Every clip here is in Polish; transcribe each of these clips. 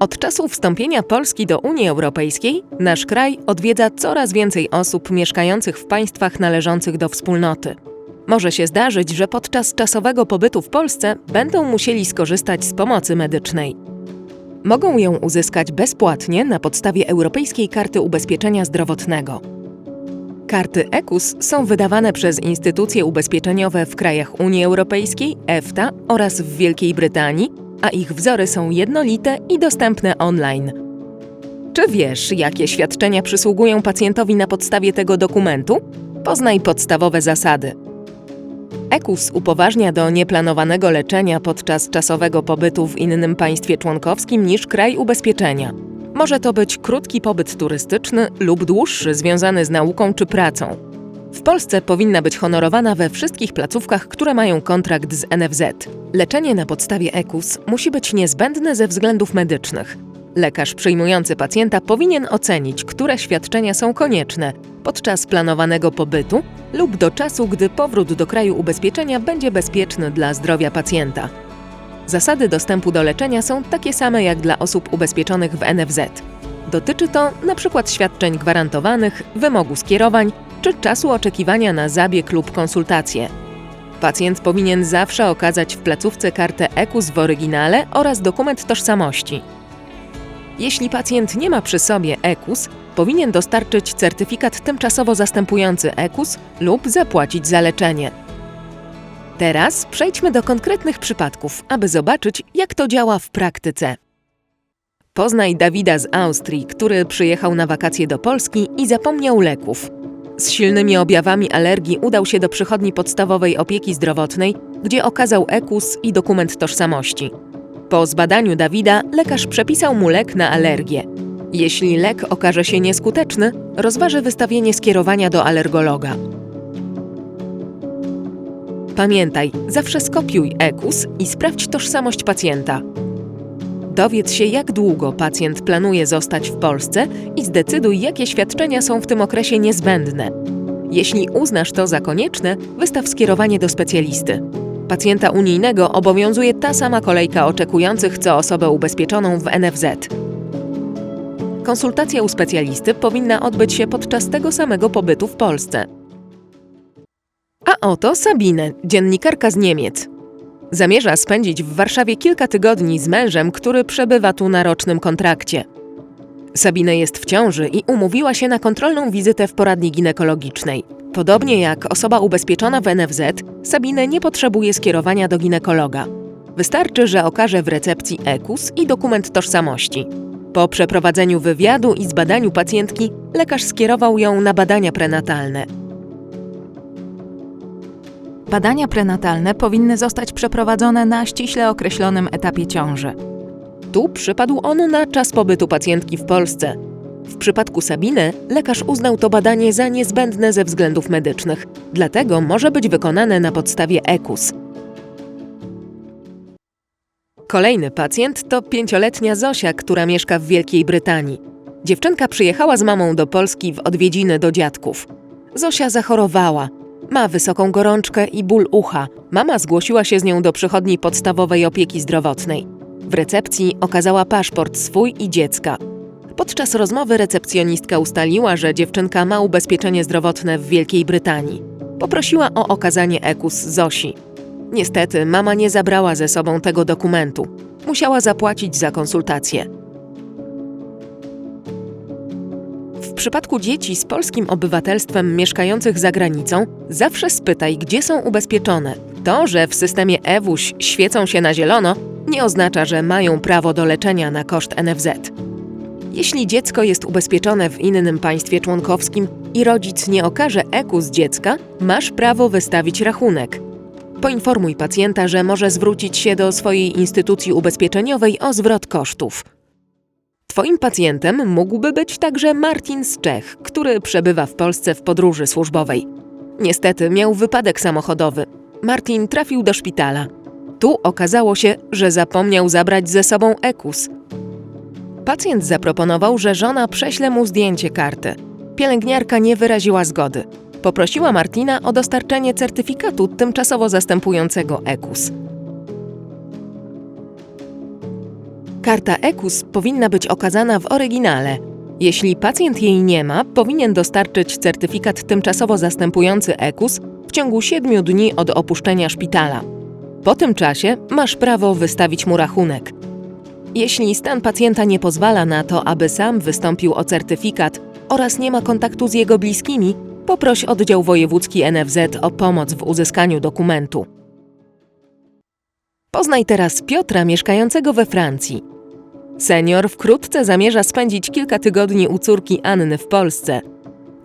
Od czasu wstąpienia Polski do Unii Europejskiej nasz kraj odwiedza coraz więcej osób mieszkających w państwach należących do wspólnoty. Może się zdarzyć, że podczas czasowego pobytu w Polsce będą musieli skorzystać z pomocy medycznej. Mogą ją uzyskać bezpłatnie na podstawie Europejskiej Karty Ubezpieczenia Zdrowotnego. Karty EKUS są wydawane przez instytucje ubezpieczeniowe w krajach Unii Europejskiej, EFTA oraz w Wielkiej Brytanii, a ich wzory są jednolite i dostępne online. Czy wiesz, jakie świadczenia przysługują pacjentowi na podstawie tego dokumentu? Poznaj podstawowe zasady. EKUS upoważnia do nieplanowanego leczenia podczas czasowego pobytu w innym państwie członkowskim niż kraj ubezpieczenia. Może to być krótki pobyt turystyczny lub dłuższy związany z nauką czy pracą. W Polsce powinna być honorowana we wszystkich placówkach, które mają kontrakt z NFZ. Leczenie na podstawie EKUS musi być niezbędne ze względów medycznych. Lekarz przyjmujący pacjenta powinien ocenić, które świadczenia są konieczne podczas planowanego pobytu lub do czasu, gdy powrót do kraju ubezpieczenia będzie bezpieczny dla zdrowia pacjenta. Zasady dostępu do leczenia są takie same jak dla osób ubezpieczonych w NFZ. Dotyczy to np. świadczeń gwarantowanych, wymogu skierowań czy czasu oczekiwania na zabieg lub konsultację. Pacjent powinien zawsze okazać w placówce kartę EKUS w oryginale oraz dokument tożsamości. Jeśli pacjent nie ma przy sobie EKUS, powinien dostarczyć certyfikat tymczasowo zastępujący EKUS lub zapłacić za leczenie. Teraz przejdźmy do konkretnych przypadków, aby zobaczyć, jak to działa w praktyce. Poznaj Dawida z Austrii, który przyjechał na wakacje do Polski i zapomniał leków. Z silnymi objawami alergii udał się do przychodni podstawowej opieki zdrowotnej, gdzie okazał EKUS i dokument tożsamości. Po zbadaniu Dawida lekarz przepisał mu lek na alergię. Jeśli lek okaże się nieskuteczny, rozważy wystawienie skierowania do alergologa. Pamiętaj, zawsze skopiuj EKUS i sprawdź tożsamość pacjenta. Dowiedz się, jak długo pacjent planuje zostać w Polsce i zdecyduj, jakie świadczenia są w tym okresie niezbędne. Jeśli uznasz to za konieczne, wystaw skierowanie do specjalisty. Pacjenta unijnego obowiązuje ta sama kolejka oczekujących co osobę ubezpieczoną w NFZ. Konsultacja u specjalisty powinna odbyć się podczas tego samego pobytu w Polsce. A oto Sabine, dziennikarka z Niemiec. Zamierza spędzić w Warszawie kilka tygodni z mężem, który przebywa tu na rocznym kontrakcie. Sabine jest w ciąży i umówiła się na kontrolną wizytę w poradni ginekologicznej. Podobnie jak osoba ubezpieczona w NFZ, Sabine nie potrzebuje skierowania do ginekologa. Wystarczy, że okaże w recepcji EKUS i dokument tożsamości. Po przeprowadzeniu wywiadu i zbadaniu pacjentki, lekarz skierował ją na badania prenatalne. Badania prenatalne powinny zostać przeprowadzone na ściśle określonym etapie ciąży. Tu przypadł on na czas pobytu pacjentki w Polsce. W przypadku Sabiny lekarz uznał to badanie za niezbędne ze względów medycznych, dlatego może być wykonane na podstawie EKUS. Kolejny pacjent to pięcioletnia Zosia, która mieszka w Wielkiej Brytanii. Dziewczynka przyjechała z mamą do Polski w odwiedziny do dziadków. Zosia zachorowała. Ma wysoką gorączkę i ból ucha. Mama zgłosiła się z nią do przychodni podstawowej opieki zdrowotnej. W recepcji okazała paszport swój i dziecka. Podczas rozmowy recepcjonistka ustaliła, że dziewczynka ma ubezpieczenie zdrowotne w Wielkiej Brytanii. Poprosiła o okazanie EKUS Zosi. Niestety, mama nie zabrała ze sobą tego dokumentu. Musiała zapłacić za konsultację. Przypadku dzieci z polskim obywatelstwem mieszkających za granicą, zawsze spytaj, gdzie są ubezpieczone. To, że w systemie EWUŚ świecą się na zielono, nie oznacza, że mają prawo do leczenia na koszt NFZ. Jeśli dziecko jest ubezpieczone w innym państwie członkowskim i rodzic nie okaże EKU z dziecka, masz prawo wystawić rachunek. Poinformuj pacjenta, że może zwrócić się do swojej instytucji ubezpieczeniowej o zwrot kosztów. Twoim pacjentem mógłby być także Martin z Czech, który przebywa w Polsce w podróży służbowej. Niestety miał wypadek samochodowy. Martin trafił do szpitala. Tu okazało się, że zapomniał zabrać ze sobą EKUS. Pacjent zaproponował, że żona prześle mu zdjęcie karty. Pielęgniarka nie wyraziła zgody. Poprosiła Martina o dostarczenie certyfikatu tymczasowo zastępującego EKUS. Karta EKUS powinna być okazana w oryginale. Jeśli pacjent jej nie ma, powinien dostarczyć certyfikat tymczasowo zastępujący EKUS w ciągu 7 dni od opuszczenia szpitala. Po tym czasie masz prawo wystawić mu rachunek. Jeśli stan pacjenta nie pozwala na to, aby sam wystąpił o certyfikat oraz nie ma kontaktu z jego bliskimi, poproś oddział wojewódzki NFZ o pomoc w uzyskaniu dokumentu. Poznaj teraz Piotra mieszkającego we Francji. Senior wkrótce zamierza spędzić kilka tygodni u córki Anny w Polsce.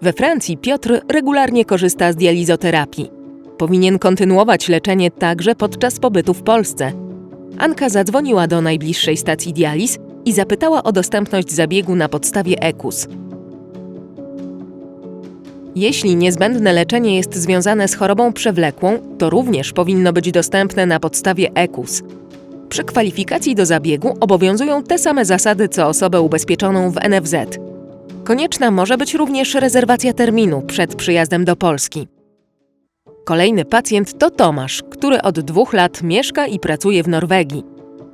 We Francji Piotr regularnie korzysta z dializoterapii. Powinien kontynuować leczenie także podczas pobytu w Polsce. Anka zadzwoniła do najbliższej stacji dializ i zapytała o dostępność zabiegu na podstawie EKUS. Jeśli niezbędne leczenie jest związane z chorobą przewlekłą, to również powinno być dostępne na podstawie EKUS. Przy kwalifikacji do zabiegu obowiązują te same zasady co osobę ubezpieczoną w NFZ. Konieczna może być również rezerwacja terminu przed przyjazdem do Polski. Kolejny pacjent to Tomasz, który od dwóch lat mieszka i pracuje w Norwegii.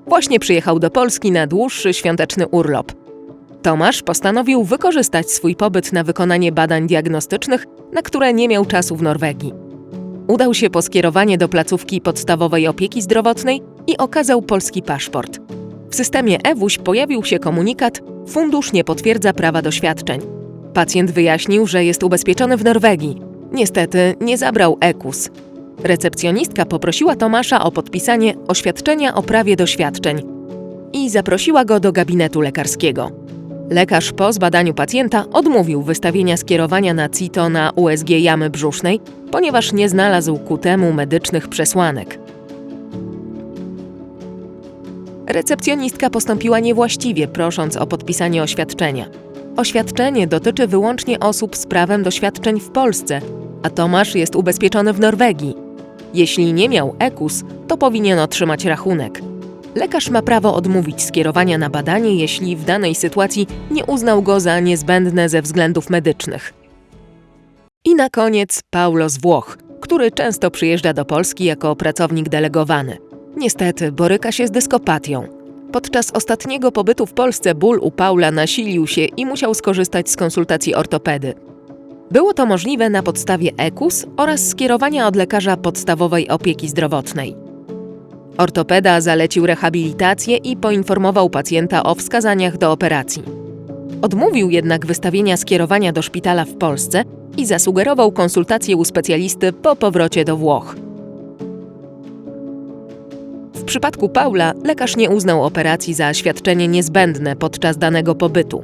Właśnie przyjechał do Polski na dłuższy świąteczny urlop. Tomasz postanowił wykorzystać swój pobyt na wykonanie badań diagnostycznych, na które nie miał czasu w Norwegii. Udał się po skierowanie do placówki podstawowej opieki zdrowotnej i okazał polski paszport. W systemie EWUŚ pojawił się komunikat: Fundusz nie potwierdza prawa do świadczeń. Pacjent wyjaśnił, że jest ubezpieczony w Norwegii. Niestety nie zabrał EKUS. Recepcjonistka poprosiła Tomasza o podpisanie oświadczenia o prawie do świadczeń i zaprosiła go do gabinetu lekarskiego. Lekarz po zbadaniu pacjenta odmówił wystawienia skierowania na CITO na USG jamy brzusznej, ponieważ nie znalazł ku temu medycznych przesłanek. Recepcjonistka postąpiła niewłaściwie, prosząc o podpisanie oświadczenia. Oświadczenie dotyczy wyłącznie osób z prawem do świadczeń w Polsce, a Tomasz jest ubezpieczony w Norwegii. Jeśli nie miał EKUS, to powinien otrzymać rachunek. Lekarz ma prawo odmówić skierowania na badanie, jeśli w danej sytuacji nie uznał go za niezbędne ze względów medycznych. I na koniec Paulo z Włoch, który często przyjeżdża do Polski jako pracownik delegowany. Niestety boryka się z dyskopatią. Podczas ostatniego pobytu w Polsce ból u Paula nasilił się i musiał skorzystać z konsultacji ortopedy. Było to możliwe na podstawie EKUS oraz skierowania od lekarza podstawowej opieki zdrowotnej. Ortopeda zalecił rehabilitację i poinformował pacjenta o wskazaniach do operacji. Odmówił jednak wystawienia skierowania do szpitala w Polsce i zasugerował konsultację u specjalisty po powrocie do Włoch. Przypadku Paula lekarz nie uznał operacji za świadczenie niezbędne podczas danego pobytu.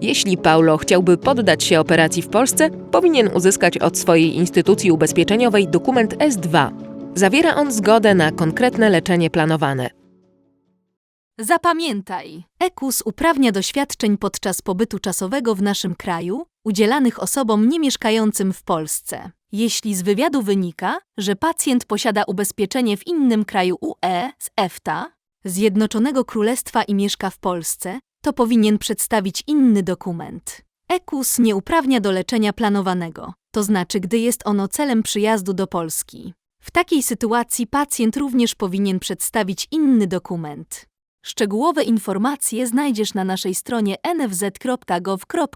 Jeśli Paulo chciałby poddać się operacji w Polsce, powinien uzyskać od swojej instytucji ubezpieczeniowej dokument S2. Zawiera on zgodę na konkretne leczenie planowane. Zapamiętaj! EKUS uprawnia do świadczeń podczas pobytu czasowego w naszym kraju, udzielanych osobom niemieszkającym w Polsce. Jeśli z wywiadu wynika, że pacjent posiada ubezpieczenie w innym kraju UE z EFTA, Zjednoczonego Królestwa i mieszka w Polsce, to powinien przedstawić inny dokument. EKUS nie uprawnia do leczenia planowanego, to znaczy gdy jest ono celem przyjazdu do Polski. W takiej sytuacji pacjent również powinien przedstawić inny dokument. Szczegółowe informacje znajdziesz na naszej stronie nfz.gov.pl.